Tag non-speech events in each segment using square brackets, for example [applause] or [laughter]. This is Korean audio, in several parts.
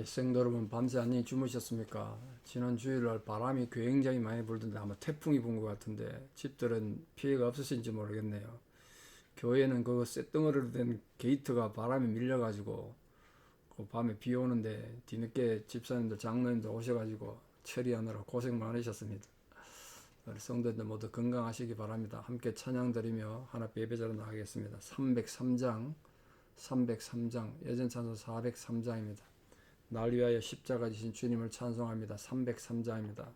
예, 성도 여러분 밤새 안녕히 주무셨습니까? 지난 주일날 바람이 굉장히 많이 불던데 아마 태풍이 분 것 같은데 집들은 피해가 없으신지 모르겠네요. 교회는 그 쇳덩어리로 된 게이트가 바람에 밀려가지고 그 밤에 비 오는데 뒤늦게 집사님들 장로님들 오셔가지고 처리하느라 고생 많으셨습니다. 우리 성도들 모두 건강하시기 바랍니다. 함께 찬양 드리며 하나 예배자로 나가겠습니다. 303장 303장 예전 찬송 403장입니다. 날 위하여 십자가 지신 주님을 찬송합니다. 303장입니다.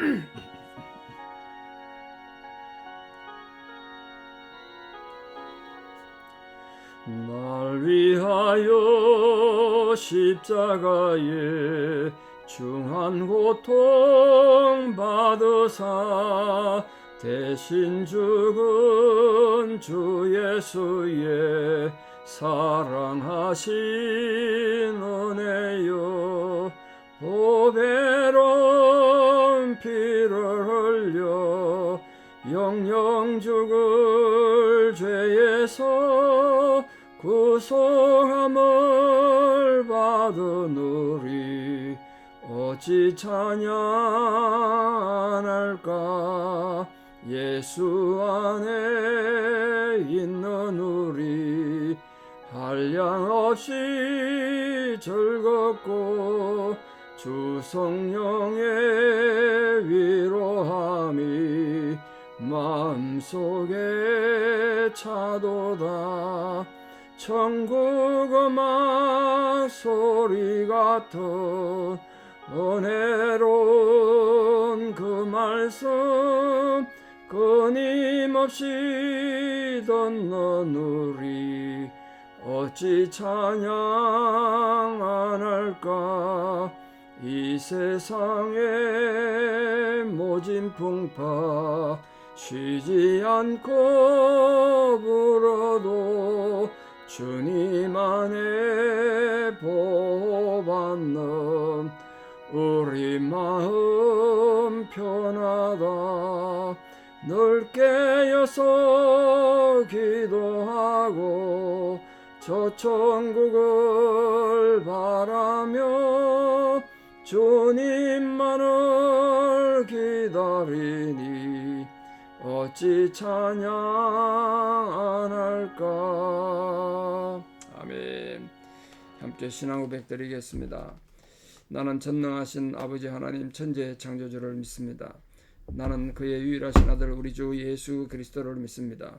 [clears throat] 날 위하여 십자가에 중한 고통 받으사 대신 죽은 주 예수의 사랑하신 은혜요 보배로운 피를 흘려 영영 죽을 죄에서 구속함을 받은 우리 어찌 찬양할까? 예수 안에 한량없이 즐겁고 주 성령의 위로함이 마음속에 차도다. 천국 음악 소리 같은 은혜로운 그 말씀 끊임없이 듣는 우리 어찌 찬양 안 할까? 이 세상의 모진 풍파 쉬지 않고 불어도 주님 안에 보호받는 우리 마음 편하다. 늘 깨어서 기도하고 저 천국을 바라며 주님만을 기다리니 어찌 찬양 안 할까? 아멘. 함께 신앙 고백 드리겠습니다. 나는 전능하신 아버지 하나님 천재 창조주를 믿습니다. 나는 그의 유일하신 아들 우리 주 예수 그리스도를 믿습니다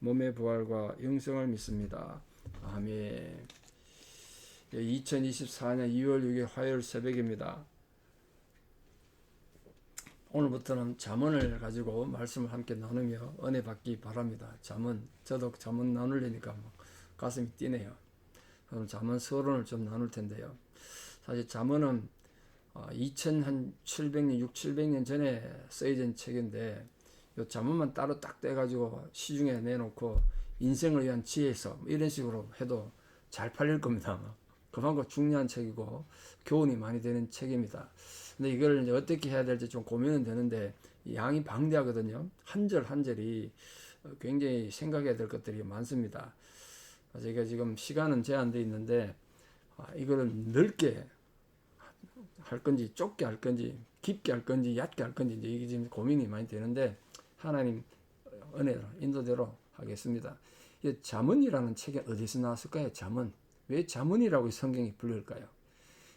몸의 부활과 영생을 믿습니다. 아멘. 2024년 2월 6일 화요일 새벽입니다. 오늘부터는 잠언을 가지고 말씀을 함께 나누며 은혜 받기 바랍니다. 잠언, 저도 잠언 나누려니까 막 가슴이 뛰네요. 오늘 잠언 서론을 좀 나눌 텐데요. 사실 잠언은 2700년, 6, 700년 전에 쓰여진 책인데 이 잠언만 따로 딱 떼가지고 시중에 내놓고 인생을 위한 지혜서 뭐 이런 식으로 해도 잘 팔릴 겁니다. [laughs] 그만큼 중요한 책이고 교훈이 많이 되는 책입니다. 근데 이걸 이제 어떻게 해야 될지 좀 고민은 되는데 양이 방대하거든요. 한 절 한 절이 굉장히 생각해야 될 것들이 많습니다. 저희가 지금 시간은 제한되어 있는데 이거를 넓게 할 건지 좁게 할 건지 깊게 할 건지 얕게 할 건지 이게 지금 고민이 많이 되는데 하나님 은혜로 인도대로 하겠습니다. 이 잠언이라는 책이 어디서 나왔을까요? 잠언. 왜 잠언이라고 성경이 불릴까요?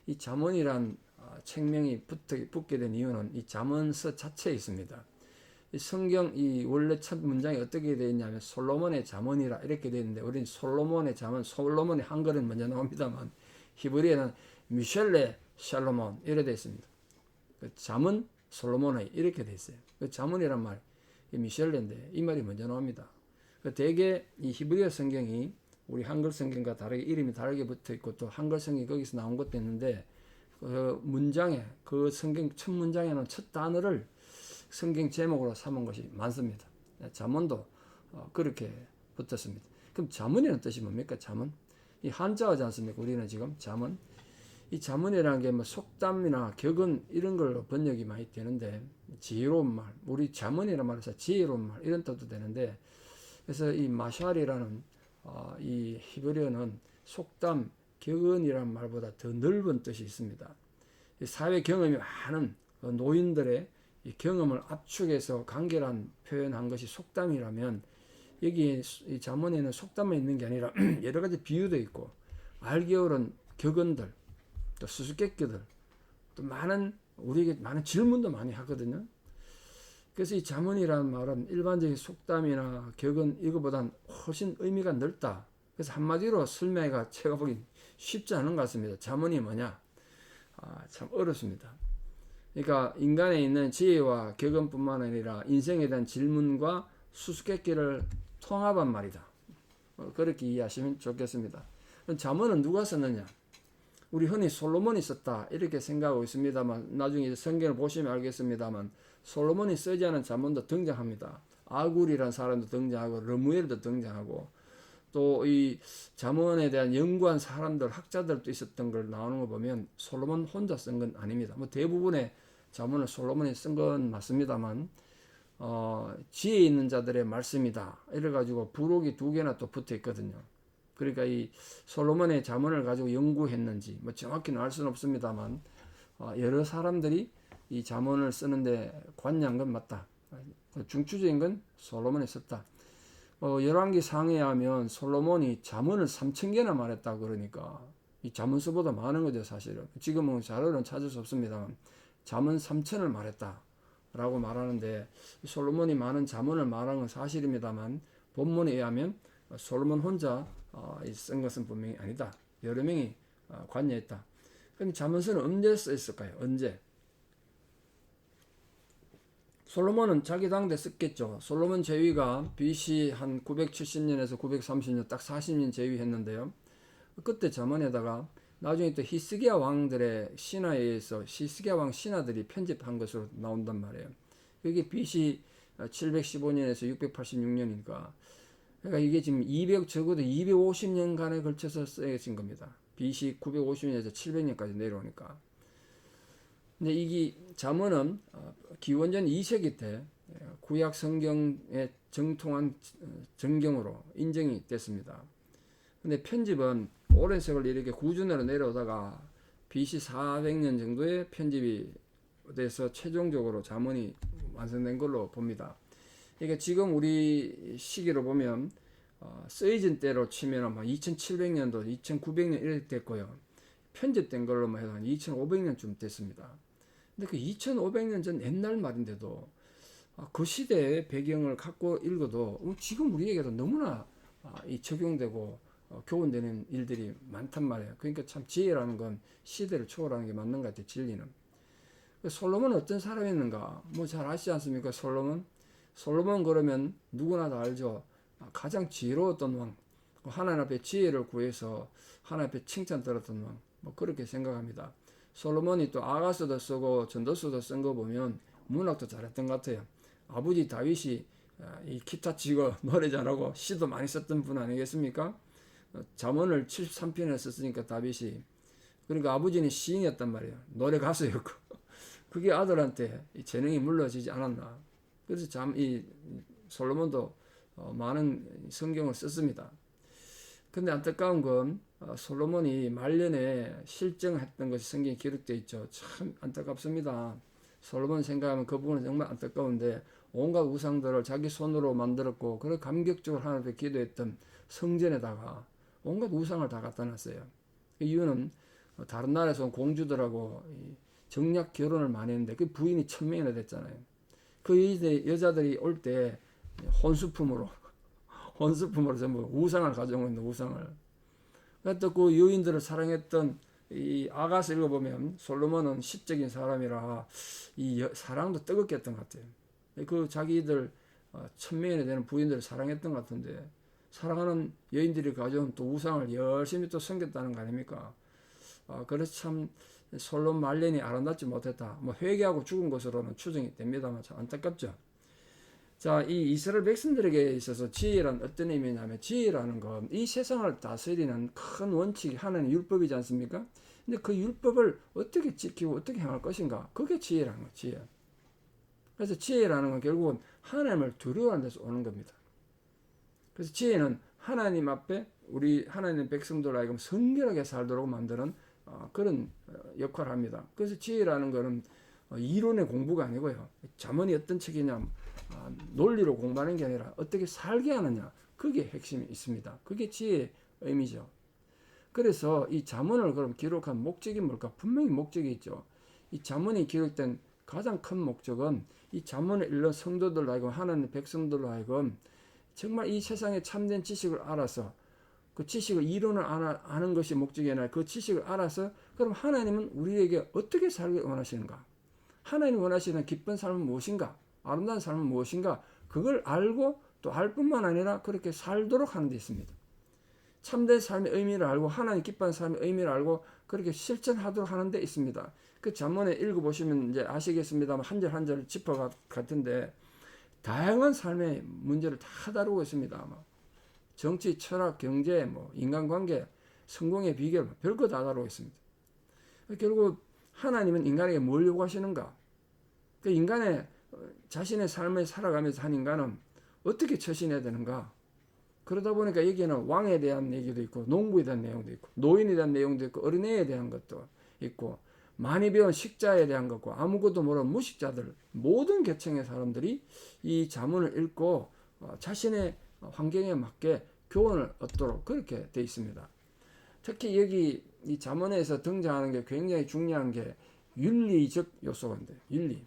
이 잠언이란 책명이 붙게 된 이유는 이 잠언서 자체에 있습니다. 이 성경 이 원래 첫 문장이 어떻게 되어 있냐면 솔로몬의 잠언이라 이렇게 되어 있는데 우리는 솔로몬의 잠언, 솔로몬의 한글은 먼저 나옵니다만 히브리에는 미셸레 샬로몬 이래 되어 있습니다. 그 잠언 솔로몬의 이렇게 되어 있어요. 그 잠언이란 말, 이 미셸레인데 이 말이 먼저 나옵니다. 그 대개 이 히브리어 성경이 우리 한글 성경과 다르게 이름이 다르게 붙어 있고 또 한글 성경이 거기서 나온 것도 있는데 그 문장에 그 성경 첫 문장에는 첫 단어를 성경 제목으로 삼은 것이 많습니다. 잠언도 어, 그렇게 붙었습니다. 그럼 잠언이라는 뜻이 뭡니까? 잠언? 이 한자어지 않습니까? 우리는 지금 잠언. 이 잠언이라는 게 뭐 속담이나 격언 이런 걸로 번역이 많이 되는데 지혜로운 말, 우리 잠언이라 말해서 지혜로운 말 이런 뜻도 되는데 그래서 이 마샬이라는 어, 이 히브리어는 속담, 격언이라는 말보다 더 넓은 뜻이 있습니다. 이 사회 경험이 많은 그 노인들의 이 경험을 압축해서 간결한 표현한 것이 속담이라면 여기 이 잠언에는 속담만 있는 게 아니라 [clears throat] 여러 가지 비유도 있고 알기어른 격언들 또 수수께끼들 또 많은 우리에게 많은 질문도 많이 하거든요. 그래서 이 잠언이라는 말은 일반적인 속담이나 격언 이거보단 훨씬 의미가 넓다. 그래서 한마디로 설명가 제가 보기 쉽지 않은 것 같습니다. 잠언이 뭐냐? 아, 참 어렵습니다. 그러니까 인간에 있는 지혜와 격언뿐만 아니라 인생에 대한 질문과 수수께끼를 통합한 말이다. 어, 그렇게 이해하시면 좋겠습니다. 잠언은 누가 썼느냐? 우리 흔히 솔로몬이 썼다 이렇게 생각하고 있습니다만 나중에 성경을 보시면 알겠습니다만 솔로몬이 쓰지 않은 잠언도 등장합니다. 아굴이라는 사람도 등장하고 르무엘도 등장하고 또이 잠언에 대한 연구한 사람들 학자들도 있었던 걸 나오는 거 보면 솔로몬 혼자 쓴 건 아닙니다. 뭐 대부분의 잠언을 솔로몬이 쓴 건 맞습니다만 어, 지혜 있는 자들의 말씀이다. 이래 가지고 부록이 두 개나 또 붙어 있거든요. 그러니까 이 솔로몬의 자문을 가지고 연구했는지 뭐 정확히는 알 수는 없습니다만 어, 여러 사람들이 이 자문을 쓰는데 관여한 건 맞다. 중추적인 건 솔로몬이 썼다. 어, 열왕기 상에 하면 솔로몬이 자문을 3천 개나 말했다 그러니까 이 자문서보다 많은 거죠 사실은. 지금은 자료는 찾을 수 없습니다만 자문 3천을 말했다. 라고 말하는데 솔로몬이 많은 자문을 말한 건 사실입니다만 본문에 의하면 솔로몬 혼자 어, 쓴 것은 분명히 아니다. 여러 명이 어, 관여했다. 그럼 자문서는 언제 쓰였을까요? 언제? 솔로몬은 자기 당대 썼겠죠. 솔로몬 제위가 BC 한 970년에서 930년 딱 40년 제위했는데요. 그때 자문에다가 나중에 또 히스기야 왕들의 신화에 의해서 히스기야 왕 신하들이 편집한 것으로 나온단 말이에요. 그게 BC 715년에서 686년이니까 그러니까 이게 지금 200 적어도 250년간에 걸쳐서 쓰여진 겁니다. BC 950년에서 700년까지 내려오니까. 근데 이게 잠언은 어, 기원전 2세기 때 구약 성경의 정통한 정경으로 인정이 됐습니다. 근데 편집은 오랜 세월 이렇게 구준으로 내려오다가 BC 400년 정도에 편집이 돼서 최종적으로 잠언이 완성된 걸로 봅니다. 그러니까 지금 우리 시기로 보면 어, 쓰여진 때로 치면 막 2700년도, 2900년 이렇게 됐고요. 편집된 걸로 만 해도 한 2500년쯤 됐습니다. 근데 그 2500년 전 옛날 말인데도 아, 그 시대의 배경을 갖고 읽어도 어, 지금 우리에게도 너무나 아, 이 적용되고 어, 교훈되는 일들이 많단 말이에요. 그러니까 참 지혜라는 건 시대를 초월하는 게 맞는 것 같아요. 진리는. 그 솔로몬은 어떤 사람이었는가? 뭐 잘 아시지 않습니까? 솔로몬. 솔로몬 그러면 누구나 다 알죠. 아, 가장 지혜로웠던 왕. 그 하나님 앞에 지혜를 구해서 하나님 앞에 칭찬 들었던 왕. 뭐 그렇게 생각합니다. 솔로몬이 또 아가서도 쓰고 전도서도 쓴 거 보면 문학도 잘했던 것 같아요. 아버지 다윗이 아, 이 기타 치고 [laughs] 노래 잘하고 시도 많이 썼던 분 아니겠습니까? 어, 잠언을 73편에 썼으니까 다윗이 그러니까 아버지는 시인이었단 말이에요. 노래 가수였고 [laughs] 그게 아들한테 재능이 물러지지 않았나. 그래서 참이 솔로몬도 어, 많은 성경을 썼습니다. 근데 안타까운 건 어, 솔로몬이 말년에 실정했던 것이 성경에 기록되어 있죠. 참 안타깝습니다. 솔로몬 생각하면 그 부분은 정말 안타까운데 온갖 우상들을 자기 손으로 만들었고 그걸 감격적으로 하나님께 기도했던 성전에다가 온갖 우상을 다 갖다 놨어요. 그 이유는 다른 나라에서 온 공주들하고 정략 결혼을 많이 했는데 그 부인이 천 명이나 됐잖아요. 그 여자들이 올 때 혼수품으로 [laughs] 혼수품으로 전부 우상을 가져온 있는 우상을. 또그 여인들을 사랑했던 이 아가서 읽어보면 솔로몬은 시적인 사람이라 이 사랑도 뜨겁게 했던 것 같아요. 그 자기들 어, 천명이 되는 부인들을 사랑했던 것 같은데 사랑하는 여인들이 가져온 또 우상을 열심히 또 섬겼다는 거 아닙니까? 아, 그래서 참 솔로 말년이 아름답지 못했다. 뭐 회개하고 죽은 것으로는 추정이 됩니다만 참 안타깝죠. 자, 이 이스라엘 백성들에게 있어서 지혜란 어떤 의미냐면 지혜라는 건 이 세상을 다스리는 큰 원칙이 하나님 율법이지 않습니까? 근데 그 율법을 어떻게 지키고 어떻게 행할 것인가? 그게 지혜라는 거, 지혜. 그래서 지혜라는 건 결국은 하나님을 두려워하는 데서 오는 겁니다. 그래서 지혜는 하나님 앞에 우리 하나님 백성들 하여금 성결하게 살도록 만드는 어, 그런 어, 역할을 합니다. 그래서 지혜라는 것은 어, 이론의 공부가 아니고요. 자문이 어떤 책이냐, 아, 논리로 공부하는 게 아니라 어떻게 살게 하느냐, 그게 핵심이 있습니다. 그게 지혜의 의미죠. 그래서 이 자문을 그럼 기록한 목적이 뭘까? 분명히 목적이 있죠. 이 자문이 기록된 가장 큰 목적은 이 자문을 읽는 성도들로 하여금 하나님 백성들로 하여금 정말 이 세상의 참된 지식을 알아서 그 지식을 이론을 아는 것이 목적이 아니라 그 지식을 알아서 그럼 하나님은 우리에게 어떻게 살기 원하시는가? 하나님 원하시는 기쁜 삶은 무엇인가? 아름다운 삶은 무엇인가? 그걸 알고 또 알 뿐만 아니라 그렇게 살도록 하는 데 있습니다. 참된 삶의 의미를 알고 하나님 기뻐하는 삶의 의미를 알고 그렇게 실천하도록 하는 데 있습니다. 그 전문에 읽어보시면 이제 아시겠습니다만 한 절 한 절 짚어 같은데 다양한 삶의 문제를 다 다루고 있습니다. 아마. 정치, 철학, 경제, 뭐 인간관계, 성공의 비결 뭐 별거 다 다루고 있습니다. 결국 하나님은 인간에게 뭘 요구하시는가? 그 인간의 어, 자신의 삶을 살아가면서 한 인간은 어떻게 처신해야 되는가? 그러다 보니까 여기에는 왕에 대한 얘기도 있고 농부에 대한 내용도 있고 노인에 대한 내용도 있고 어린애에 대한 것도 있고 많이 배운 식자에 대한 것과 아무것도 모르는 무식자들 모든 계층의 사람들이 이 자문을 읽고 어, 자신의 환경에 맞게 교훈을 얻도록 그렇게 돼 있습니다. 특히 여기 이 자문에서 등장하는 게 굉장히 중요한 게 윤리적 요소인데 윤리.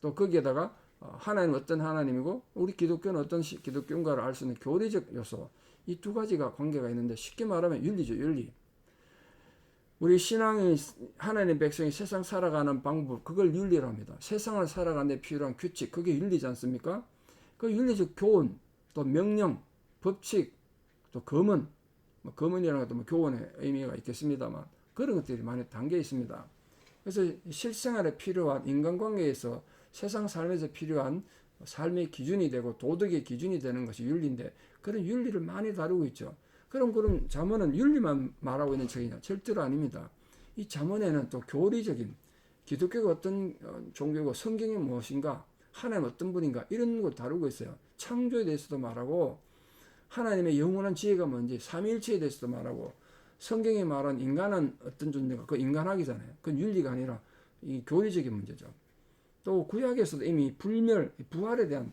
또 거기에다가 어, 하나님 어떤 하나님이고 우리 기독교는 어떤 기독교인가를 알 수 있는 교리적 요소. 이 두 가지가 관계가 있는데 쉽게 말하면 윤리죠 윤리. 우리 신앙이 하나님 백성이 세상 살아가는 방법 그걸 윤리로 합니다. 세상을 살아가는 데 필요한 규칙 그게 윤리지 않습니까? 그 윤리적 교훈 또 명령 법칙 또 검은 뭐 검은이라는 것도 뭐 교훈의 의미가 있겠습니다만 그런 것들이 많이 담겨 있습니다 그래서 실생활에 필요한 인간관계에서 세상 삶에서 필요한 삶의 기준이 되고 도덕의 기준이 되는 것이 윤리인데 그런 윤리를 많이 다루고 있죠. 그럼 그럼 자문은 윤리만 말하고 있는 책이냐? 절대로 아닙니다. 이 자문에는 또 교리적인 기독교가 어떤 어, 종교고 성경이 무엇인가, 하나님 어떤 분인가 이런 걸 다루고 있어요. 창조에 대해서도 말하고 하나님의 영원한 지혜가 뭔지 삼위일체에 대해서도 말하고 성경이 말한 인간은 어떤 존재가 그 인간학이잖아요. 그건 윤리가 아니라 이 교리적인 문제죠. 또 구약에서도 이미 불멸, 부활에 대한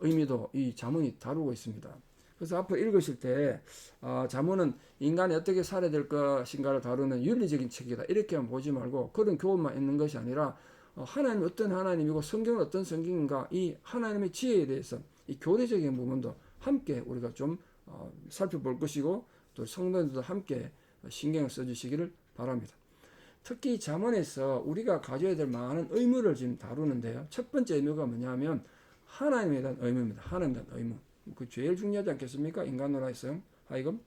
의미도 이 자문이 다루고 있습니다. 그래서 앞으로 읽으실 때 어, 자문은 인간이 어떻게 살아야 될 것인가를 다루는 윤리적인 책이다 이렇게만 보지 말고 그런 교훈만 있는 것이 아니라 어, 하나님 어떤 하나님이고 성경은 어떤 성경인가 이 하나님의 지혜에 대해서 이 교리적인 부분도 함께 우리가 좀 어, 살펴볼 것이고 또 성도들도 함께 신경을 써주시기를 바랍니다. 특히 자문에서 우리가 가져야 될 많은 의무를 지금 다루는데요. 첫 번째 의무가 뭐냐면 하나님에 대한 의무입니다. 하나님에 대한 의무. 그 제일 중요하지 않겠습니까? 인간으로 해서 하여금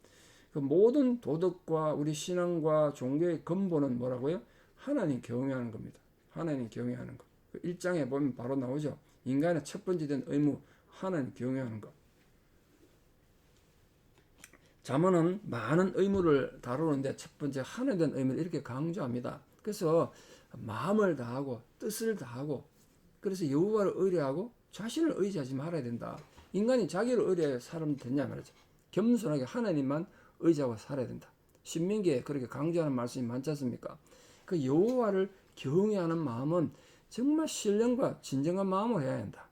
그 모든 도덕과 우리 신앙과 종교의 근본은 뭐라고요? 하나님 경외하는 겁니다. 하나님 경외하는 것. 그 1장에 보면 바로 나오죠. 인간의 첫 번째 된 의무 하나님 경외하는 것. 자문은 많은 의무를 다루는데 첫 번째 하나에 대한 의무를 이렇게 강조합니다. 그래서 마음을 다하고 뜻을 다하고 그래서 여호와를 의뢰하고 자신을 의지하지 말아야 된다. 인간이 자기를 의뢰해 사람 됐냐 말이죠. 겸손하게 하나님만 의지하고 살아야 된다. 신명기에 그렇게 강조하는 말씀이 많지 않습니까? 그 여호와를 경외하는 마음은 정말 신령과 진정한 마음으로 해야 한다.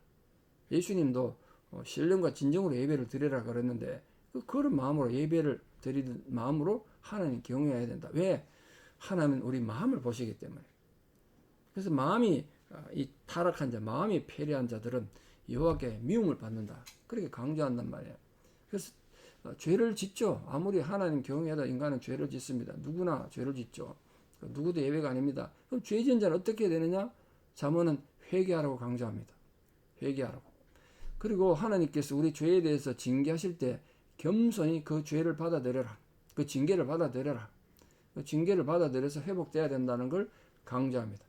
예수님도 어, 신령과 진정으로 예배를 드리라 그랬는데 그 그런 마음으로 예배를 드리는 마음으로 하나님 경외해야 된다. 왜? 하나님은 우리 마음을 보시기 때문에. 그래서 마음이 아, 이 타락한 자, 마음이 패리한 자들은 여호와께 미움을 받는다. 그렇게 강조한단 말이에요. 그래서 어, 죄를 짓죠. 아무리 하나님 경외하다 인간은 죄를 짓습니다. 누구나 죄를 짓죠. 그 누구도 예외가 아닙니다. 그럼 죄 지은 자는 어떻게 되느냐? 자문은 회개하라고 강조합니다. 회개하라고. 그리고 하나님께서 우리 죄에 대해서 징계하실 때 겸손히 그 죄를 받아들여라. 그 징계를 받아들여라. 그 징계를 받아들여서 회복돼야 된다는 걸 강조합니다.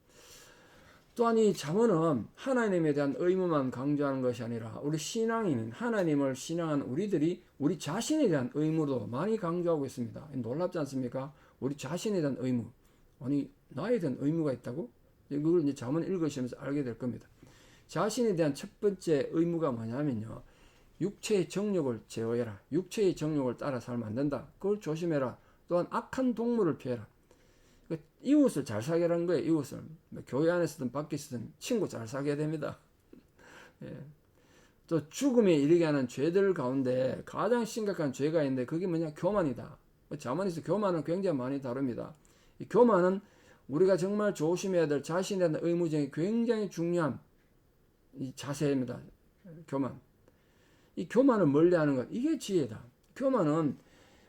또한 이 잠언은 하나님에 대한 의무만 강조하는 것이 아니라 우리 신앙인 하나님을 신앙한 우리들이 우리 자신에 대한 의무도 많이 강조하고 있습니다. 놀랍지 않습니까? 우리 자신에 대한 의무. 아니 나에 대한 의무가 있다고? 그걸 이제 잠언 읽으시면서 알게 될 겁니다. 자신에 대한 첫 번째 의무가 뭐냐면요. 육체의 정욕을 제어해라. 육체의 정욕을 따라 살면 안 된다. 그걸 조심해라. 또한 악한 동물을 피해라. 그 이웃을 잘 사귀라는 거예요. 이웃을 뭐 교회 안에서든 밖에서든 친구 잘 사귀어야 됩니다. [laughs] 예. 또 죽음에 이르게 하는 죄들 가운데 가장 심각한 죄가 있는데 그게 뭐냐 교만이다. 자문에서 교만은 굉장히 많이 다룹니다. 이 교만은 우리가 정말 조심해야 될 자신에 대한 의무 중에 굉장히 중요한 이 자세입니다. 교만. 이 교만을 멀리하는 것 이게 지혜다. 교만은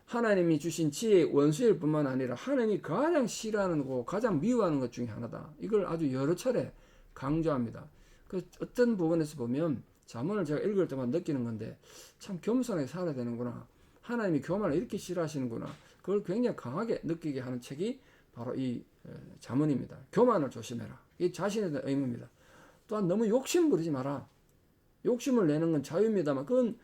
하나님이 주신 지혜의 원수일 뿐만 아니라 하나님이 가장 싫어하는 거 가장 미워하는 것 중에 하나다. 이걸 아주 여러 차례 강조합니다. 그 어떤 부분에서 보면 자문을 제가 읽을 때만 느끼는 건데 참 겸손하게 살아야 되는구나. 하나님이 교만을 이렇게 싫어하시는구나. 그걸 굉장히 강하게 느끼게 하는 책이 바로 이 자문입니다. 교만을 조심해라. 이 자신에 대한 의무입니다. 또한 너무 욕심 부리지 마라. 욕심을 내는 건 자유입니다만 그건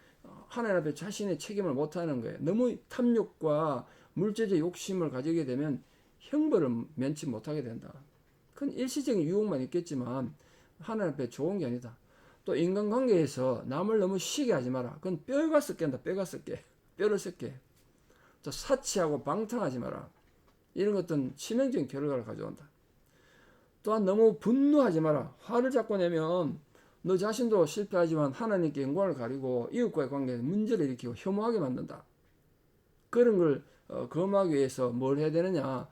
하나님 앞에 자신의 책임을 못하는 거예요. 너무 탐욕과 물질적 욕심을 가지게 되면 형벌을 면치 못하게 된다. 그건 일시적인 유혹만 있겠지만 하나님 앞에 좋은 게 아니다. 또 인간관계에서 남을 너무 쉬게 하지 마라. 그건 뼈가 썩겠다. 뼈가 썩게. 뼈를 썩게. 또 사치하고 방탕하지 마라. 이런 것들은 치명적인 결과를 가져온다. 또한 너무 분노하지 마라. 화를 자꾸 내면 너 자신도 실패하지만 하나님께 영광을 가리고 이웃과의 관계에 문제를 일으키고 혐오하게 만든다. 그런 걸 어, 검하기 위해서 뭘 해야 되느냐?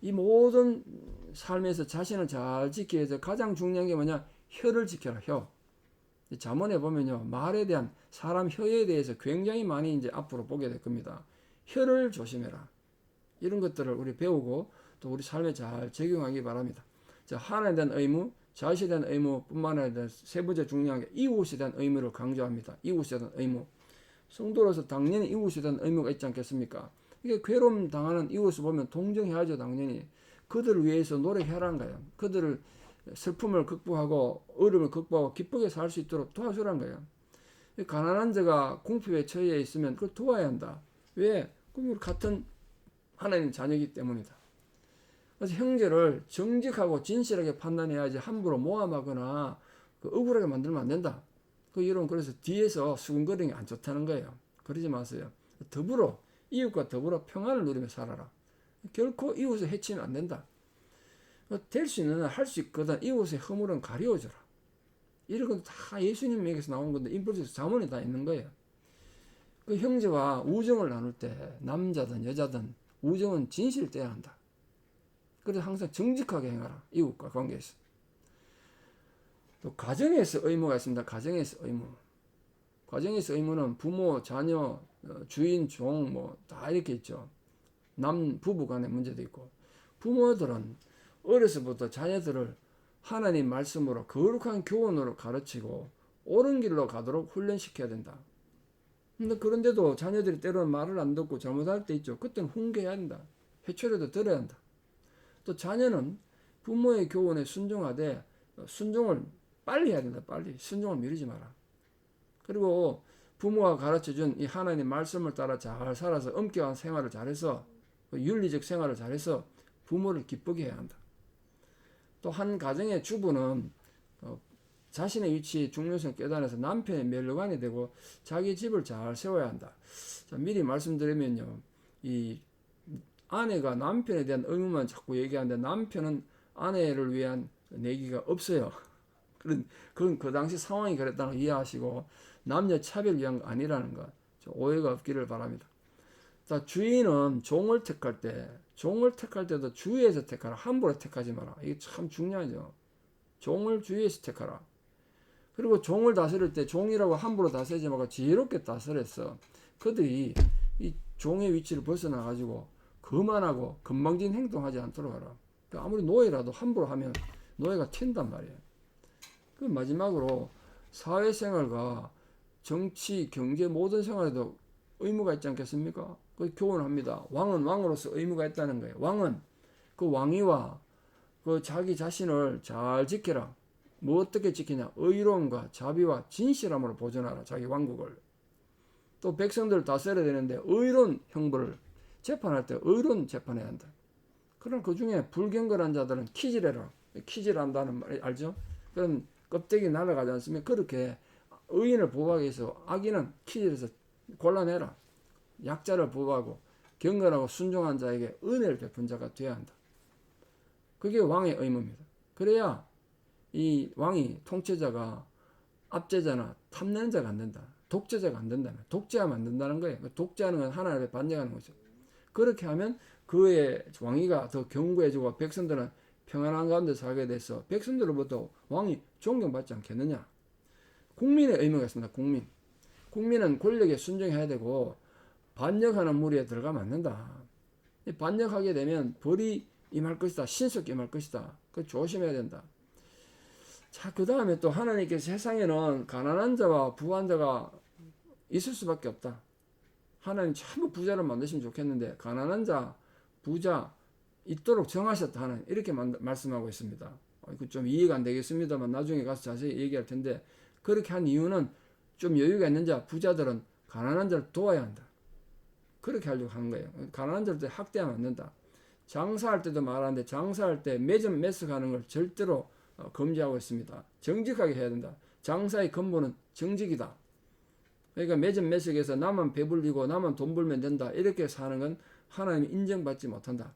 이 모든 삶에서 자신을 잘 지키기 위해서 가장 중요한 게 뭐냐? 혀를 지켜라, 혀. 자문에 보면요, 말에 대한 사람 혀에 대해서 굉장히 많이 이제 앞으로 보게 될 겁니다. 혀를 조심해라. 이런 것들을 우리 배우고 또 우리 삶에 잘 적용하기 바랍니다. 자, 하나님에 대한 의무, 자신에 대한 의무뿐만 아니라 세 번째 중요한 게 이웃에 대한 의무를 강조합니다. 이웃에 대한 의무. 성도로서 당연히 이웃에 대한 의무가 있지 않겠습니까? 이게 괴로움 당하는 이웃을 보면 동정해야죠, 당연히. 그들을 위해서 노력해라는 거예요. 그들을 슬픔을 극복하고 어려움을 극복하고 기쁘게 살 수 있도록 도와주라는 거예요. 가난한 자가 궁핍에 처해 있으면 그걸 도와야 한다. 왜? 그럼 같은 하나님 자녀이기 때문이다. 그래서 형제를 정직하고 진실하게 판단해야지 함부로 모함하거나 그 억울하게 만들면 안 된다. 그 여러분 그래서 뒤에서 수근거리는 게 안 좋다는 거예요. 그러지 마세요. 더불어 이웃과 더불어 평안을 누리며 살아라. 결코 이웃을 해치면 안 된다. 될 수 있는 한할수 있거든. 이웃의 허물은 가려워줘라. 이런 건 다 예수님에게서 나온 건데 인플루스 자문에 다 있는 거예요. 그 형제와 우정을 나눌 때 남자든 여자든 우정은 진실돼야 한다. 그래서 항상 정직하게 행하라. 이웃과 관계에서. 또 가정에서 의무가 있습니다. 가정에서 의무. 가정에서 의무는 부모, 자녀, 어, 주인, 종, 뭐, 다 이렇게 있죠. 남, 부부 간의 문제도 있고. 부모들은 어려서부터 자녀들을 하나님 말씀으로 거룩한 교훈으로 가르치고 옳은 길로 가도록 훈련시켜야 된다. 근데 그런데도 자녀들이 때로는 말을 안 듣고 잘못할 때 있죠. 그때는 훈계해야 한다. 회초리도 들어야 한다. 또 자녀는 부모의 교훈에 순종하되 순종을 빨리 해야 된다. 빨리 순종을 미루지 마라. 그리고 부모가 가르쳐준 이 하나님 말씀을 따라 잘 살아서 엄격한 생활을 잘해서 그 윤리적 생활을 잘해서 부모를 기쁘게 해야 한다. 또 한 가정의 주부는 어, 자신의 위치 중요성 깨달아서 남편의 멸류관이 되고 자기 집을 잘 세워야 한다. 자, 미리 말씀드리면요, 이 아내가 남편에 대한 의무만 자꾸 얘기하는데 남편은 아내를 위한 내기가 없어요. [laughs] 그런 그건 그 당시 상황이 그랬다는 걸 이해하시고 남녀 차별 위한 거 아니라는 것 오해가 없기를 바랍니다. 자 주인은 종을 택할 때 종을 택할 때도 주위에서 택하라 함부로 택하지 마라. 이게 참 중요하죠. 종을 주위에서 택하라. 그리고 종을 다스릴 때 종이라고 함부로 다스리지 말고 지혜롭게 다스렸어. 그들이 이 종의 위치를 벗어나 가지고 거만하고 건방진 행동하지 않도록 하라. 그러니까 아무리 노예라도 함부로 하면 노예가 튄단 말이에요. 그 마지막으로 사회생활과 정치, 경제 모든 생활에도 의무가 있지 않겠습니까? 그 교훈합니다. 왕은 왕으로서 의무가 있다는 거예요. 왕은 그 왕위와 그 자기 자신을 잘 지켜라. 뭐 어떻게 지키냐? 의로움과 자비와 진실함으로 보존하라. 자기 왕국을. 또 백성들을 다스려야 되는데 의로운 형벌을 재판할 때 의로운 재판해야 한다. 그럼 그 중에 불경건한 자들은 키질해라. 키질한다는 말 알죠? 그럼 껍데기 날아가지 않습니까? 그렇게 의인을 보호하기 위해서 악인은 키질해서 골라내라. 약자를 보호하고 경건하고 순종한 자에게 은혜를 베푼 자가 되어야 한다. 그게 왕의 의무입니다. 그래야 이 왕이 통치자가 압제자나 탐내는 자가 안 된다. 독재자가 안 된다면 독재하면 안 된다는 거예요. 그 독재하는 건 하나님 반역하는 거죠. 그렇게 하면 그의 왕위가 더 견고해지고 백성들은 평안한 가운데 살게 돼서 백성들로부터 왕이 존경받지 않겠느냐. 국민의 의무가 있습니다. 국민. 국민은 권력에 순종해야 되고 반역하는 무리에 들어가면 안 된다. 이 반역하게 되면 벌이 임할 것이다. 신속히 임할 것이다. 그 조심해야 된다. 자, 그 다음에 또 하나님께서 세상에는 가난한 자와 부한 자가 있을 수밖에 없다. 하나님 전부 부자를 만드시면 좋겠는데 가난한 자, 부자 있도록 정하셨다 하는 이렇게 만- 말씀하고 있습니다. 어, 좀 이해가 안 되겠습니다만 나중에 가서 자세히 얘기할 텐데 그렇게 한 이유는 좀 여유가 있는 자, 부자들은 가난한 자를 도와야 한다. 그렇게 하려고 하는 거예요. 가난한 자를 학대하면 안 된다. 장사할 때도 말하는데 장사할 때 매점 매석하는 걸 절대로 어, 금지하고 있습니다. 정직하게 해야 된다. 장사의 근본은 정직이다. 그러니까 매점 매석에서 나만 배불리고 나만 돈 벌면 된다. 이렇게 사는 건 하나님이 인정받지 못한다.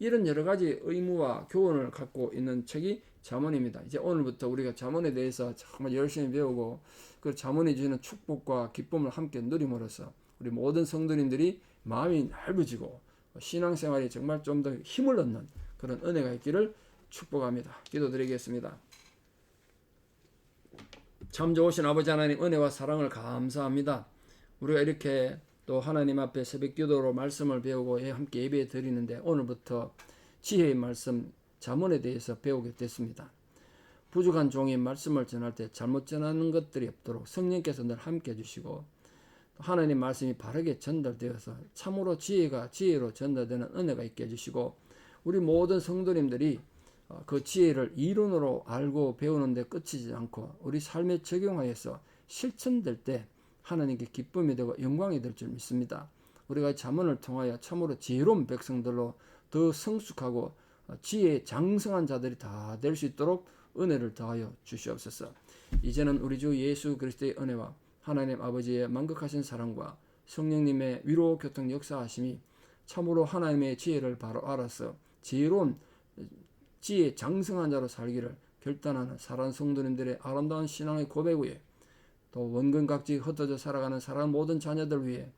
이런 여러 가지 의무와 교훈을 갖고 있는 책이 자문입니다. 이제 오늘부터 우리가 자문에 대해서 정말 열심히 배우고 그 자문이 주는 축복과 기쁨을 함께 누림으로써 우리 모든 성도님들이 마음이 넓어지고 신앙생활이 정말 좀 더 힘을 얻는 그런 은혜가 있기를 축복합니다. 기도드리겠습니다. 참 좋으신 아버지 하나님 은혜와 사랑을 감사합니다. 우리가 이렇게 또 하나님 앞에 새벽 기도로 말씀을 배우고 예, 함께 예배 드리는데 오늘부터 지혜의 말씀 자문에 대해서 배우게 됐습니다. 부족한 종이 말씀을 전할 때 잘못 전하는 것들이 없도록 성령께서 늘 함께 해주시고 하나님 말씀이 바르게 전달되어서 참으로 지혜가 지혜로 전달되는 은혜가 있게 해주시고 우리 모든 성도님들이 어, 그 지혜를 이론으로 알고 배우는데 끝이지 않고 우리 삶에 적용하여서 실천될 때 하나님께 기쁨이 되고 영광이 될 줄 믿습니다. 우리가 자문을 통하여 참으로 지혜로운 백성들로 더 성숙하고 어, 지혜 장성한 자들이 다 될 수 있도록 은혜를 더하여 주시옵소서. 이제는 우리 주 예수 그리스도의 은혜와 하나님 아버지의 만극하신 사랑과 성령님의 위로 교통 역사하심이 참으로 하나님의 지혜를 바로 알아서 지혜로운 지혜 장성한 자로 살기를 결단하는 사랑 성도님들의 아름다운 신앙의 고백 위에 또 원근각지 흩어져 살아가는 사랑 모든 자녀들 위해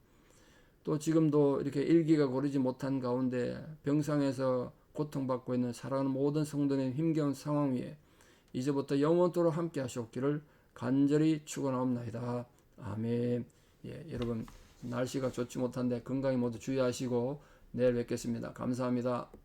또 지금도 이렇게 일기가 고르지 못한 가운데 병상에서 고통받고 있는 사랑하는 모든 성도님 힘겨운 상황 위에 이제부터 영원토록 함께 하시옵기를 간절히 축원하옵나이다. 아멘. 예, 여러분 날씨가 좋지 못한데 건강히 모두 주의하시고 내일 뵙겠습니다. 감사합니다.